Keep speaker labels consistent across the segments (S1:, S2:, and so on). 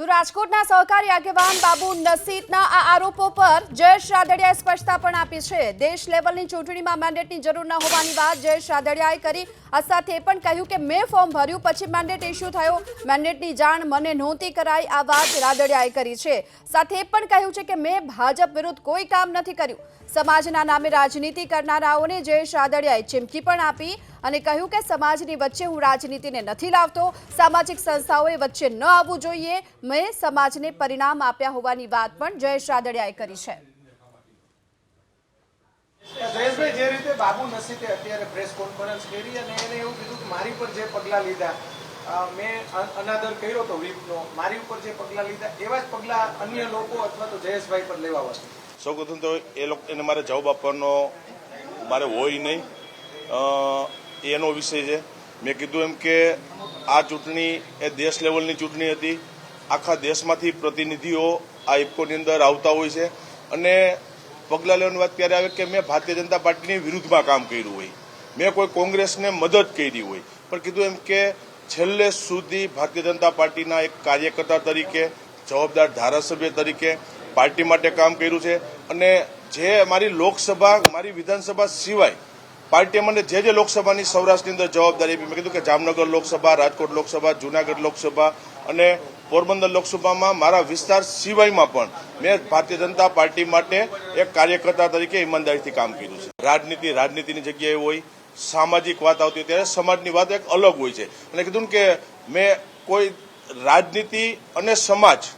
S1: તો રાજકોટના સહકારી આગેવાન બાબુ નસીતના આ આરોપો પર જયેશ રાદડિયાએ સ્પષ્ટતા પણ આપી છે. દેશ લેવલની ચૂંટણીમાં મેન્ડેટની જરૂર ન હોવાની વાત જયેશ રાદડિયાએ કરી. આ સાથે પણ કહ્યું કે મેં ફોર્મ ભર્યું પછી મેન્ડેટ ઇસ્યુ થયો. મેન્ડેટની જાણ મને નહોતી કરાઈ. આ વાત રાદડિયાએ કરી છે. સાથે પણ કહ્યું છે કે મેં ભાજપ વિરુદ્ધ કોઈ કામ નથી કર્યું. સમાજના નામે રાજનીતિ કરનારાઓને જયેશ રાદડિયાએ ચીમકી પણ આપી. અને કહ્યું કે સમાજની વચ્ચે હું રાજનીતિને નથી લાવતો. સામાજિક સંસ્થાઓએ વચ્ચે ન આવવું જોઈએ. મેં સમાજને પરિણામ આપ્યા હોવાની વાત પણ જયેશ રાદડિયાએ કરી છે.
S2: જયેશભાઈ જે રીતે બાબુ નસીતે અત્યારે પ્રેસ કોન્ફરન્સ કરી અને એને એવું કીધું કે મારી પર જે પગલાં લીધા મેં અનાદર કર્યો હતો વીપનો મારી ઉપર જે પગલાં લીધા એવા જ પગલાં અન્ય લોકો અથવા તો જયેશભાઈ પર લેવા પડશે
S3: સૌ પ્રથમ તો એ લોકો એને મારે જવાબ આપવાનો મારે હોય નહીં. અ, એનો વિષય છે. મેં કીધું એમ કે આ ચૂંટણી એ દેશ લેવલની ચૂંટણી હતી. આખા દેશમાંથી પ્રતિનિધિઓ આ ઇફકોની અંદર આવતા હોય છે. અને પગલાં લેવાની વાત ત્યારે આવે કે મેં ભારતીય જનતા પાર્ટીની વિરુદ્ધમાં કામ કર્યું હોય. મેં કોઈ કોંગ્રેસને મદદ કરી હોય. પણ કીધું એમ કે છેલ્લે સુધી ભારતીય જનતા પાર્ટીના એક કાર્યકર્તા તરીકે, જવાબદાર ધારાસભ્ય તરીકે પાર્ટી માટે કામ કર્યું છે. અને જે મારી લોકસભા, મારી વિધાનસભા સિવાય પાર્ટીએ મને જે જે લોકસભાની સૌરાષ્ટ્રની અંદર જવાબદારી આપી, મેં કીધું કે જામનગર લોકસભા, રાજકોટ લોકસભા, જુનાગઢ લોકસભા અને પોરબંદર લોકસભામાં મારા વિસ્તાર સિવાયમાં પણ મેં ભારતીય જનતા પાર્ટી માટે એક કાર્યકર્તા તરીકે ઈમાનદારીથી કામ કર્યું છે. રાજનીતિ રાજનીતિની જગ્યાએ હોય, સામાજિક વાત આવતી હોય, ત્યારે સમાજની વાત એક અલગ હોય છે. અને કીધું કે મેં કોઈ રાજનીતિ અને સમાજ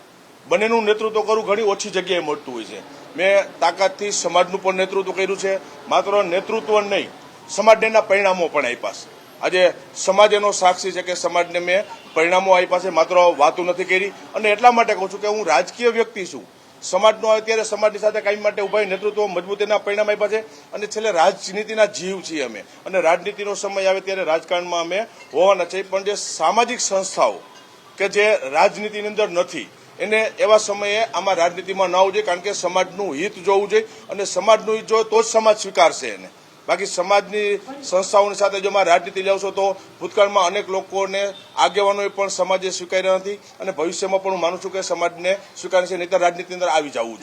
S3: બંનેનું નેતૃત્વ કરવું ઘણી ઓછી જગ્યાએ મળતું હોય છે. મેં તાકાતથી સમાજનું પણ નેતૃત્વ કર્યું છે. માત્ર નેતૃત્વ નહીં સમાજને પરિણામો પણ આપ્યા છે. આજે સમાજ એનો સાક્ષી છે કે સમાજને મેં પરિણામો આપ્યા છે, માત્ર વાતો નથી કરી. અને એટલા માટે કહું છું કે હું રાજકીય વ્યક્તિ છું. સમાજનો અત્યારે સમાજની સાથે કાયમ માટે ઊભા નેતૃત્વ મજબૂતીના પરિણામ આપ્યા છે. અને છેલ્લે રાજનીતિના જીવ છીએ અમે. અને રાજનીતિનો સમય આવે ત્યારે રાજકારણમાં અમે હોવાના છે. પણ જે સામાજિક સંસ્થાઓ કે જે રાજનીતિની અંદર નથી, એને એવા સમયે આમાં રાજનીતિમાં ન આવવું જોઈએ. કારણ કે સમાજનું હિત જોવું જોઈએ. અને સમાજનું હિત જોવે તો જ સમાજ સ્વીકારશે એને. બાકી સમાજની સંસ્થાઓની સાથે જો માં રાજનીતિ લાવશો તો ભૂતકાળમાં અનેક લોકોને આગેવાનોએ પણ સમાજે સ્વીકાર્યા નથી અને ભવિષ્યમાં પણ હું માનું છું કે સમાજને સ્વીકારશે નહીં તો રાજનીતિની અંદર આવી જવું